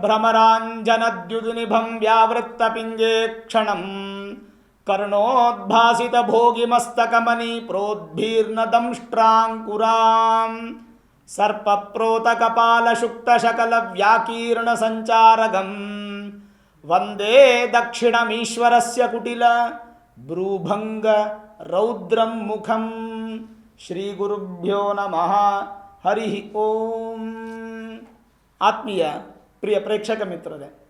ಭ್ರಮರಾಂಜನದ್ಯುದುನಿಭಂ ವ್ಯಾವೃತ್ತಪಿಂಜೇ ಕ್ಷಣಂ ಕರ್ಣೋದ್ಭಾಸಿತಭೋಗಿಮಸ್ತಕಮನಿ ಪ್ರೋದ್ಭೀರ್ನ ದಂಷ್ಟ್ರಾಂಕುರಾಂ सर्पप्रोतकपालशुक्तशकलव्याकीर्णसञ्चारगं वन्दे दक्षिणमीश्वरस्य कुटिल ब्रूभङ्गरौद्रं मुखं ಶ್ರೀಗುರುಭ್ಯೋ ನಮಃ ಹರಿ ಓಂ ಆತ್ಮೀಯ ಪ್ರಿಯ ಪ್ರೇಕ್ಷಕ ಮಿತ್ರರೇ,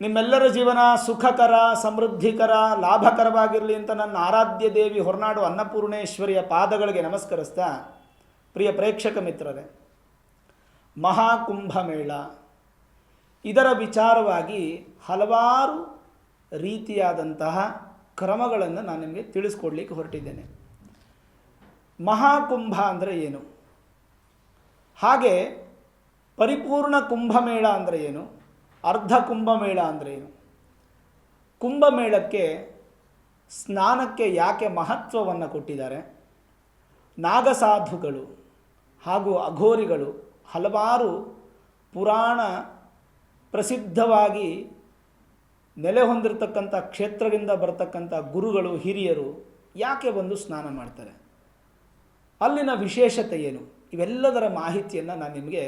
ನಿಮ್ಮೆಲ್ಲರ ಜೀವನ ಸುಖಕರ, ಸಮೃದ್ಧಿಕರ, ಲಾಭಕರವಾಗಿರಲಿ ಅಂತ ನನ್ನ ಆರಾಧ್ಯ ದೇವಿ ಹೊರನಾಡು ಅನ್ನಪೂರ್ಣೇಶ್ವರಿಯ ಪಾದಗಳಿಗೆ ನಮಸ್ಕರಿಸ್ತಾ, ಪ್ರಿಯ ಪ್ರೇಕ್ಷಕ ಮಿತ್ರರೇ ಮಹಾಕುಂಭಮೇಳ ಇದರ ವಿಚಾರವಾಗಿ ಹಲವಾರು ರೀತಿಯಾದಂತಹ ಕ್ರಮಗಳನ್ನು ನಾನು ನಿಮಗೆ ತಿಳಿಸ್ಕೊಡ್ಲಿಕ್ಕೆ ಹೊರಟಿದ್ದೇನೆ. ಮಹಾಕುಂಭ ಅಂದರೆ ಏನು? ಹಾಗೆ ಪರಿಪೂರ್ಣ ಕುಂಭಮೇಳ ಅಂದರೆ ಏನು? ಅರ್ಧ ಕುಂಭಮೇಳ ಅಂದರೆ ಏನು? ಕುಂಭಮೇಳಕ್ಕೆ ಸ್ನಾನಕ್ಕೆ ಯಾಕೆ ಮಹತ್ವವನ್ನು ಕೊಟ್ಟಿದ್ದಾರೆ? ನಾಗಸಾಧುಗಳು ಹಾಗೂ ಅಘೋರಿಗಳು ಹಲವಾರು ಪುರಾಣ ಪ್ರಸಿದ್ಧವಾಗಿ ನೆಲೆ ಹೊಂದಿರತಕ್ಕಂಥ ಕ್ಷೇತ್ರದಿಂದ ಬರತಕ್ಕಂಥ ಗುರುಗಳು, ಹಿರಿಯರು ಯಾಕೆ ಬಂದು ಸ್ನಾನ ಮಾಡ್ತಾರೆ? ಅಲ್ಲಿನ ವಿಶೇಷತೆ ಏನು? ಇವೆಲ್ಲದರ ಮಾಹಿತಿಯನ್ನು ನಾನು ನಿಮಗೆ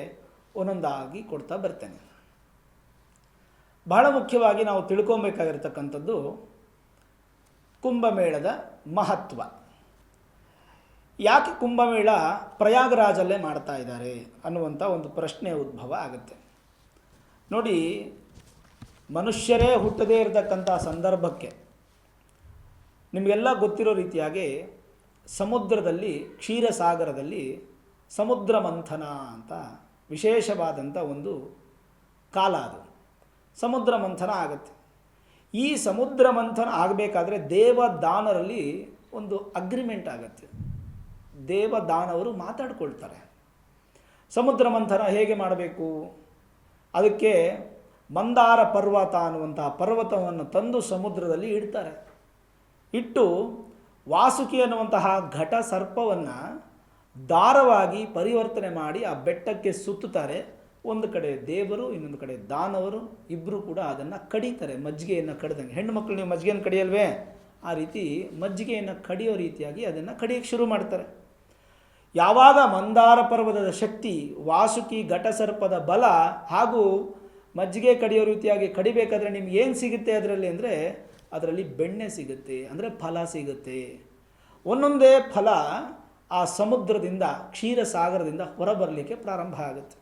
ಒಂದೊಂದಾಗಿ ಕೊಡ್ತಾ ಬರ್ತೇನೆ. ಬಹಳ ಮುಖ್ಯವಾಗಿ ನಾವು ತಿಳ್ಕೊಬೇಕಾಗಿರ್ತಕ್ಕಂಥದ್ದು ಕುಂಭಮೇಳದ ಮಹತ್ವ. ಯಾಕೆ ಕುಂಭಮೇಳ ಪ್ರಯಾಗರಾಜಲ್ಲೇ ಮಾಡ್ತಾ ಇದ್ದಾರೆ ಅನ್ನುವಂಥ ಒಂದು ಪ್ರಶ್ನೆ ಉದ್ಭವ ಆಗುತ್ತೆ. ನೋಡಿ, ಮನುಷ್ಯರೇ ಹುಟ್ಟದೇ ಇರತಕ್ಕಂಥ ಸಂದರ್ಭಕ್ಕೆ ನಿಮಗೆಲ್ಲ ಗೊತ್ತಿರೋ ರೀತಿಯಾಗಿ ಸಮುದ್ರದಲ್ಲಿ, ಕ್ಷೀರಸಾಗರದಲ್ಲಿ ಸಮುದ್ರ ಮಂಥನ ಅಂತ ವಿಶೇಷವಾದಂಥ ಒಂದು ಕಾಲ ಅದು. ಸಮುದ್ರ ಮಂಥನ ಆಗುತ್ತೆ. ಈ ಸಮುದ್ರ ಮಂಥನ ಆಗಬೇಕಾದ್ರೆ ದೇವದಾನರಲ್ಲಿ ಒಂದು ಅಗ್ರಿಮೆಂಟ್ ಆಗುತ್ತೆ. ದೇವದಾನವರು ಮಾತಾಡ್ಕೊಳ್ತಾರೆ. ಸಮುದ್ರ ಮಂಥನ ಹೇಗೆ ಮಾಡಬೇಕು? ಅದಕ್ಕೆ ಮಂದಾರ ಪರ್ವತ ಅನ್ನುವಂತಹ ಪರ್ವತವನ್ನು ತಂದು ಸಮುದ್ರದಲ್ಲಿ ಇಡ್ತಾರೆ. ಇಟ್ಟು ವಾಸುಕಿ ಅನ್ನುವಂತಹ ಘಟ ಸರ್ಪವನ್ನು ದಾರವಾಗಿ ಪರಿವರ್ತನೆ ಮಾಡಿ ಆ ಬೆಟ್ಟಕ್ಕೆ ಸುತ್ತುತ್ತಾರೆ. ಒಂದು ಕಡೆ ದೇವರು, ಇನ್ನೊಂದು ಕಡೆ ದಾನವರು ಇಬ್ಬರು ಕೂಡ ಅದನ್ನು ಕಡಿತಾರೆ, ಮಜ್ಜಿಗೆಯನ್ನು ಕಡ್ದಂಗೆ. ಹೆಣ್ಣು ಮಕ್ಕಳು ನೀವು ಮಜ್ಜಿಗೆಯನ್ನು ಕಡಿಯಲ್ವೇ? ಆ ರೀತಿ ಮಜ್ಜಿಗೆಯನ್ನು ಕಡಿಯೋ ರೀತಿಯಾಗಿ ಅದನ್ನು ಕಡಿಯೋಕ್ಕೆ ಶುರು ಮಾಡ್ತಾರೆ. ಯಾವಾಗ ಮಂದಾರ ಪರ್ವತದ ಶಕ್ತಿ, ವಾಸುಕಿ ಘಟಸರ್ಪದ ಬಲ ಹಾಗೂ ಮಜ್ಜಿಗೆ ಕಡಿಯೋ ರೀತಿಯಾಗಿ ಕಡಿಬೇಕಾದ್ರೆ ನಿಮ್ಗೆ ಏನು ಸಿಗುತ್ತೆ ಅದರಲ್ಲಿ ಅಂದರೆ, ಅದರಲ್ಲಿ ಬೆಣ್ಣೆ ಸಿಗುತ್ತೆ, ಅಂದರೆ ಫಲ ಸಿಗುತ್ತೆ. ಒಂದೊಂದೇ ಫಲ ಆ ಸಮುದ್ರದಿಂದ, ಕ್ಷೀರಸಾಗರದಿಂದ ಹೊರಬರಲಿಕ್ಕೆ ಪ್ರಾರಂಭ ಆಗುತ್ತೆ.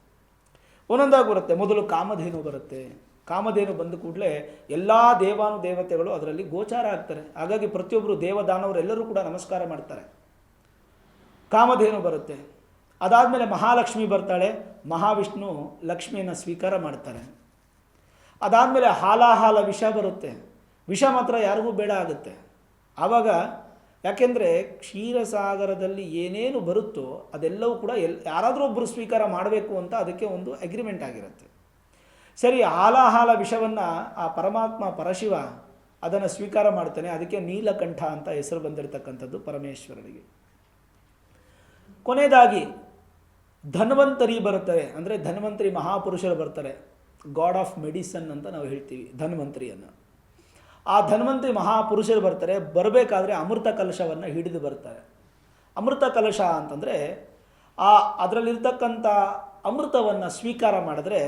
ಒಂದೊಂದಾಗಿ ಬರುತ್ತೆ. ಮೊದಲು ಕಾಮಧೇನು ಬರುತ್ತೆ. ಕಾಮಧೇನು ಬಂದ ಕೂಡಲೇ ಎಲ್ಲ ದೇವಾನು ದೇವತೆಗಳು ಅದರಲ್ಲಿ ಗೋಚಾರ ಆಗ್ತಾರೆ. ಹಾಗಾಗಿ ಪ್ರತಿಯೊಬ್ಬರು ದೇವದಾನವರೆಲ್ಲರೂ ಕೂಡ ನಮಸ್ಕಾರ ಮಾಡ್ತಾರೆ. ಕಾಮಧೇನು ಬರುತ್ತೆ. ಅದಾದಮೇಲೆ ಮಹಾಲಕ್ಷ್ಮಿ ಬರ್ತಾಳೆ. ಮಹಾವಿಷ್ಣು ಲಕ್ಷ್ಮಿಯನ್ನು ಸ್ವೀಕಾರ ಮಾಡ್ತಾರೆ. ಅದಾದಮೇಲೆ ಹಾಲಾಹಾಲ ವಿಷ ಬರುತ್ತೆ. ವಿಷ ಮಾತ್ರ ಯಾರಿಗೂ ಬೇಡ ಆಗುತ್ತೆ. ಆವಾಗ ಯಾಕೆಂದರೆ ಕ್ಷೀರಸಾಗರದಲ್ಲಿ ಏನೇನು ಬರುತ್ತೋ ಅದೆಲ್ಲವೂ ಕೂಡ ಎಲ್, ಯಾರಾದರೂ ಒಬ್ಬರು ಸ್ವೀಕಾರ ಮಾಡಬೇಕು ಅಂತ ಅದಕ್ಕೆ ಒಂದು ಅಗ್ರಿಮೆಂಟ್ ಆಗಿರುತ್ತೆ. ಸರಿ, ಹಾಲಾಹಾಲ ವಿಷವನ್ನು ಆ ಪರಮಾತ್ಮ ಪರಶಿವ ಅದನ್ನು ಸ್ವೀಕಾರ ಮಾಡ್ತಾನೆ, ಅದಕ್ಕೆ ನೀಲಕಂಠ ಅಂತ ಹೆಸರು ಬಂದಿರತಕ್ಕಂಥದ್ದು ಪರಮೇಶ್ವರನಿಗೆ. ಕೊನೆಯದಾಗಿ, ಧನ್ವಂತರಿ ಬರುತ್ತಾರೆ, ಅಂದರೆ ಧನ್ವಂತರಿ ಮಹಾಪುರುಷರು ಬರ್ತಾರೆ ಗಾಡ್ ಆಫ್ ಮೆಡಿಸನ್ ಅಂತ ನಾವು ಹೇಳ್ತೀವಿ, ಧನ್ವಂತರಿಯನ್ನು. ಆ ಧನ್ವಂತಿ ಮಹಾಪುರುಷರು ಬರ್ತಾರೆ, ಬರಬೇಕಾದ್ರೆ ಅಮೃತ ಕಲಶವನ್ನು ಹಿಡಿದು ಬರ್ತಾರೆ. ಅಮೃತ ಕಲಶ ಅಂತಂದರೆ ಆ ಅದರಲ್ಲಿರ್ತಕ್ಕಂಥ ಅಮೃತವನ್ನು ಸ್ವೀಕಾರ ಮಾಡಿದ್ರೆ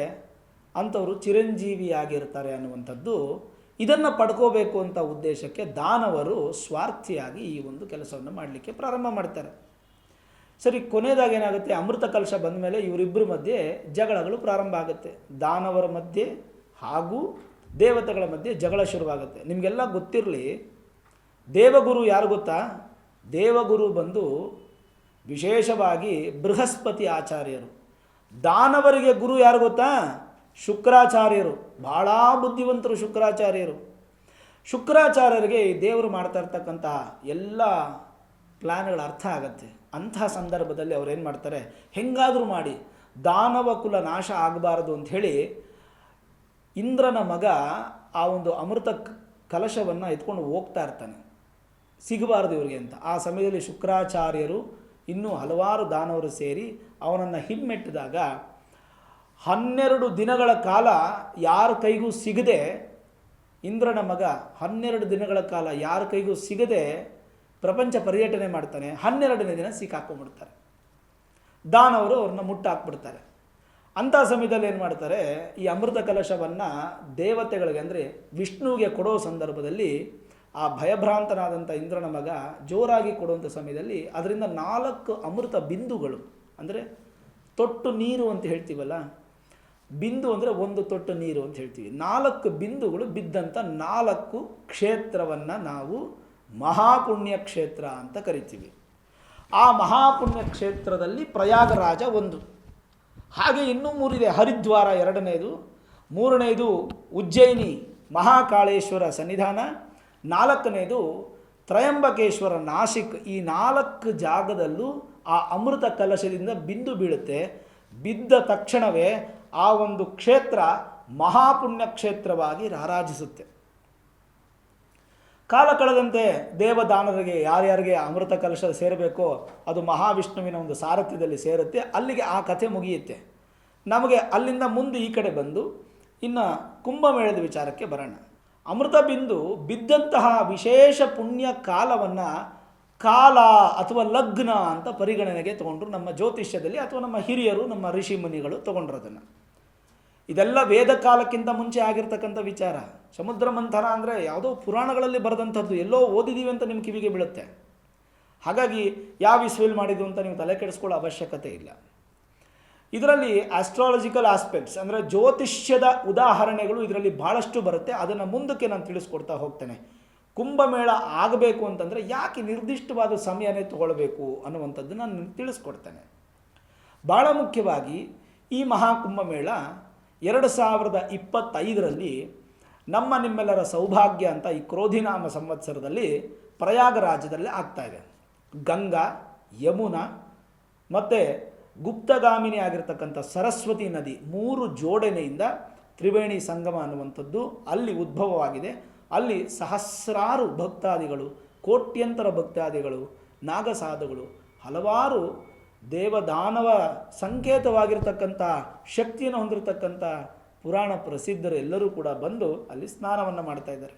ಅಂಥವರು ಚಿರಂಜೀವಿಯಾಗಿರ್ತಾರೆ ಅನ್ನುವಂಥದ್ದು. ಇದನ್ನು ಪಡ್ಕೋಬೇಕು ಅಂತ ಉದ್ದೇಶಕ್ಕೆ ದಾನವರು ಸ್ವಾರ್ಥಿಯಾಗಿ ಈ ಒಂದು ಕೆಲಸವನ್ನು ಮಾಡಲಿಕ್ಕೆ ಪ್ರಾರಂಭ ಮಾಡ್ತಾರೆ. ಸರಿ, ಕೊನೆಯದಾಗಿ ಏನಾಗುತ್ತೆ? ಅಮೃತ ಕಲಶ ಬಂದ ಮೇಲೆ ಇವರಿಬ್ಬರ ಮಧ್ಯೆ ಜಗಳಗಳು ಪ್ರಾರಂಭ ಆಗುತ್ತೆ. ದಾನವರ ಮಧ್ಯೆ ಹಾಗೂ ದೇವತೆಗಳ ಮಧ್ಯೆ ಜಗಳ ಶುರುವಾಗುತ್ತೆ. ನಿಮಗೆಲ್ಲ ಗೊತ್ತಿರಲಿ, ದೇವಗುರು ಯಾರು ಗೊತ್ತಾ? ದೇವಗುರು ಬಂದು ವಿಶೇಷವಾಗಿ ಬೃಹಸ್ಪತಿ ಆಚಾರ್ಯರು. ದಾನವರಿಗೆ ಗುರು ಯಾರು ಗೊತ್ತಾ? ಶುಕ್ರಾಚಾರ್ಯರು. ಭಾಳ ಬುದ್ಧಿವಂತರು ಶುಕ್ರಾಚಾರ್ಯರು. ಶುಕ್ರಾಚಾರ್ಯರಿಗೆ ದೇವರು ಮಾಡ್ತಾ ಇರ್ತಕ್ಕಂಥ ಎಲ್ಲ ಪ್ಲ್ಯಾನ್ಗಳ ಅರ್ಥ ಆಗತ್ತೆ. ಅಂಥ ಸಂದರ್ಭದಲ್ಲಿ ಅವ್ರು ಏನು ಮಾಡ್ತಾರೆ? ಹೆಂಗಾದರೂ ಮಾಡಿ, ದಾನವ ಕುಲ ನಾಶ ಆಗಬಾರದು ಅಂಥೇಳಿ ಇಂದ್ರನ ಮಗ ಆ ಒಂದು ಅಮೃತ ಕಲಶವನ್ನು ಎತ್ಕೊಂಡು ಹೋಗ್ತಾ ಇರ್ತಾನೆ. ಸಿಗಬಾರದು ಇವರಿಗೆ ಅಂತ. ಆ ಸಮಯದಲ್ಲಿ ಶುಕ್ರಾಚಾರ್ಯರು ಇನ್ನೂ ಹಲವಾರು ದಾನವರು ಸೇರಿ ಅವನನ್ನು ಹಿಮ್ಮೆಟ್ಟಿದಾಗ ಹನ್ನೆರಡು ದಿನಗಳ ಕಾಲ ಯಾರ ಕೈಗೂ ಸಿಗದೆ ಇಂದ್ರನ ಮಗ ಹನ್ನೆರಡು ದಿನಗಳ ಕಾಲ ಯಾರ ಕೈಗೂ ಸಿಗದೆ ಪ್ರಪಂಚ ಪರ್ಯಟನೆ ಮಾಡ್ತಾನೆ. ಹನ್ನೆರಡನೇ ದಿನ ಸಿಕ್ಕಾಕೊಂಡ್ಬಿಡ್ತಾರೆ. ದಾನವರು ಅವ್ರನ್ನ ಮುಟ್ಟಾಕ್ಬಿಡ್ತಾರೆ. ಅಂಥ ಸಮಯದಲ್ಲಿ ಏನು ಮಾಡ್ತಾರೆ, ಈ ಅಮೃತ ಕಲಶವನ್ನು ದೇವತೆಗಳಿಗೆ ಅಂದರೆ ವಿಷ್ಣುವಿಗೆ ಕೊಡೋ ಸಂದರ್ಭದಲ್ಲಿ ಆ ಭಯಭ್ರಾಂತನಾದಂಥ ಇಂದ್ರನ ಮಗ ಜೋರಾಗಿ ಕೊಡುವಂಥ ಸಮಯದಲ್ಲಿ ಅದರಿಂದ ನಾಲ್ಕು ಅಮೃತ ಬಿಂದುಗಳು, ಅಂದರೆ ತೊಟ್ಟು ನೀರು ಅಂತ ಹೇಳ್ತೀವಲ್ಲ, ಬಿಂದು ಅಂದರೆ ಒಂದು ತೊಟ್ಟು ನೀರು ಅಂತ ಹೇಳ್ತೀವಿ. ನಾಲ್ಕು ಬಿಂದುಗಳು ಬಿದ್ದಂಥ ನಾಲ್ಕು ಕ್ಷೇತ್ರವನ್ನು ನಾವು ಮಹಾಪುಣ್ಯ ಕ್ಷೇತ್ರ ಅಂತ ಕರಿತೀವಿ. ಆ ಮಹಾಪುಣ್ಯ ಕ್ಷೇತ್ರದಲ್ಲಿ ಪ್ರಯಾಗರಾಜ ಒಂದು. ಹಾಗೆ ಇನ್ನೂ ಮೂರಿದೆ. ಹರಿದ್ವಾರ ಎರಡನೇದು, ಮೂರನೇದು ಉಜ್ಜಯಿನಿ ಮಹಾಕಾಳೇಶ್ವರ ಸನ್ನಿಧಾನ, ನಾಲ್ಕನೇದು ತ್ರಯಂಬಕೇಶ್ವರ ನಾಸಿಕ್ ಈ ನಾಲ್ಕು ಜಾಗದಲ್ಲೂ ಆ ಅಮೃತ ಕಲಶದಿಂದ ಬಿಂದು ಬೀಳುತ್ತೆ. ಬಿದ್ದ ತಕ್ಷಣವೇ ಆ ಒಂದು ಕ್ಷೇತ್ರ ಮಹಾಪುಣ್ಯ ಕ್ಷೇತ್ರವಾಗಿ ರಾರಾಜಿಸುತ್ತೆ. ಕಾಲ ಕಳೆದಂತೆ ದೇವದಾನರಿಗೆ ಯಾರ್ಯಾರಿಗೆ ಅಮೃತ ಕಲಶ ಸೇರಬೇಕೋ ಅದು ಮಹಾವಿಷ್ಣುವಿನ ಒಂದು ಸಾರಥ್ಯದಲ್ಲಿ ಸೇರುತ್ತೆ. ಅಲ್ಲಿಗೆ ಆ ಕಥೆ ಮುಗಿಯುತ್ತೆ. ನಮಗೆ ಅಲ್ಲಿಂದ ಮುಂದೆ ಈ ಕಡೆ ಬಂದು ಇನ್ನು ಕುಂಭಮೇಳದ ವಿಚಾರಕ್ಕೆ ಬರೋಣ. ಅಮೃತ ಬಿಂದು ಬಿದ್ದಂತಹ ವಿಶೇಷ ಪುಣ್ಯ ಕಾಲವನ್ನು ಕಾಲ ಅಥವಾ ಲಗ್ನ ಅಂತ ಪರಿಗಣನೆಗೆ ತಗೊಂಡ್ರು ನಮ್ಮ ಜ್ಯೋತಿಷ್ಯದಲ್ಲಿ ಅಥವಾ ನಮ್ಮ ಹಿರಿಯರು, ನಮ್ಮ ಋಷಿ ಮುನಿಗಳು ತಗೊಂಡ್ರದನ್ನು ಇದೆಲ್ಲ ವೇದ ಕಾಲಕ್ಕಿಂತ ಮುಂಚೆ ಆಗಿರ್ತಕ್ಕಂಥ ವಿಚಾರ. ಸಮುದ್ರ ಮಂಥನ ಅಂದರೆ ಯಾವುದೋ ಪುರಾಣಗಳಲ್ಲಿ ಬರೆದಂಥದ್ದು, ಎಲ್ಲೋ ಓದಿದ್ದೀವಿ ಅಂತ ನಿಮ್ಮ ಕಿವಿಗೆ ಬೀಳುತ್ತೆ. ಹಾಗಾಗಿ ಯಾವ ಇಸ್ವಿಲ್ ಮಾಡಿದ್ದು ಅಂತ ನೀವು ತಲೆ ಕೆಡಿಸ್ಕೊಳ್ಳೋ ಅವಶ್ಯಕತೆ ಇಲ್ಲ. ಇದರಲ್ಲಿ ಆಸ್ಟ್ರಾಲಜಿಕಲ್ ಆಸ್ಪೆಕ್ಟ್ಸ್ ಅಂದರೆ ಜ್ಯೋತಿಷ್ಯದ ಉದಾಹರಣೆಗಳು ಇದರಲ್ಲಿ ಭಾಳಷ್ಟು ಬರುತ್ತೆ. ಅದನ್ನು ಮುಂದಕ್ಕೆ ನಾನು ತಿಳಿಸ್ಕೊಡ್ತಾ ಹೋಗ್ತೇನೆ. ಕುಂಭಮೇಳ ಆಗಬೇಕು ಅಂತಂದರೆ ಯಾಕೆ ನಿರ್ದಿಷ್ಟವಾದ ಸಮಯನೇ ತಗೊಳ್ಬೇಕು ಅನ್ನುವಂಥದ್ದು ನಾನು ತಿಳಿಸ್ಕೊಡ್ತೇನೆ. ಭಾಳ ಮುಖ್ಯವಾಗಿ ಈ ಮಹಾಕುಂಭಮೇಳ ಎರಡು ಸಾವಿರದ ಇಪ್ಪತ್ತೈದರಲ್ಲಿ ನಮ್ಮ ನಿಮ್ಮೆಲ್ಲರ ಸೌಭಾಗ್ಯ ಅಂತ ಈ ಕ್ರೋಧಿನಾಮ ಸಂವತ್ಸರದಲ್ಲಿ ಪ್ರಯಾಗರಾಜ್ಯದಲ್ಲಿ ಆಗ್ತಾ ಇದೆ. ಗಂಗಾ, ಯಮುನಾ ಮತ್ತು ಗುಪ್ತಗಾಮಿನಿ ಆಗಿರ್ತಕ್ಕಂಥ ಸರಸ್ವತಿ ನದಿ ಮೂರು ಜೋಡಣೆಯಿಂದ ತ್ರಿವೇಣಿ ಸಂಗಮ ಅನ್ನುವಂಥದ್ದು ಅಲ್ಲಿ ಉದ್ಭವವಾಗಿದೆ. ಅಲ್ಲಿ ಸಹಸ್ರಾರು ಭಕ್ತಾದಿಗಳು, ಕೋಟ್ಯಂತರ ಭಕ್ತಾದಿಗಳು, ನಾಗಸಾಧುಗಳು, ಹಲವಾರು ದೇವದಾನವ ಸಂಕೇತವಾಗಿರ್ತಕ್ಕಂಥ ಶಕ್ತಿಯನ್ನು ಹೊಂದಿರತಕ್ಕಂಥ ಪುರಾಣ ಪ್ರಸಿದ್ಧರು ಎಲ್ಲರೂ ಕೂಡ ಬಂದು ಅಲ್ಲಿ ಸ್ನಾನವನ್ನು ಮಾಡ್ತಾ ಇದ್ದಾರೆ.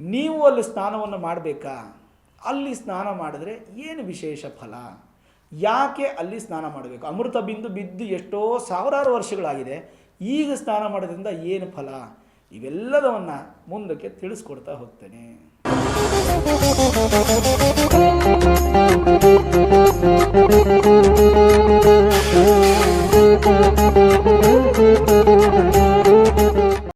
ನೀವು ಅಲ್ಲಿ ಸ್ನಾನವನ್ನು ಮಾಡಬೇಕಾ? ಅಲ್ಲಿ ಸ್ನಾನ ಮಾಡಿದ್ರೆ ಏನು ವಿಶೇಷ ಫಲ? ಯಾಕೆ ಅಲ್ಲಿ ಸ್ನಾನ ಮಾಡಬೇಕು? ಅಮೃತ ಬಿಂದು ಬಿದ್ದು ಎಷ್ಟೋ ಸಾವಿರಾರು ವರ್ಷಗಳಾಗಿದೆ. ಈಗ ಸ್ನಾನ ಮಾಡೋದ್ರಿಂದ ಏನು ಫಲ? ಇವೆಲ್ಲದವನ್ನ ಮುಂದಕ್ಕೆ ತಿಳಿಸ್ಕೊಡ್ತಾ ಹೋಗ್ತೇನೆ.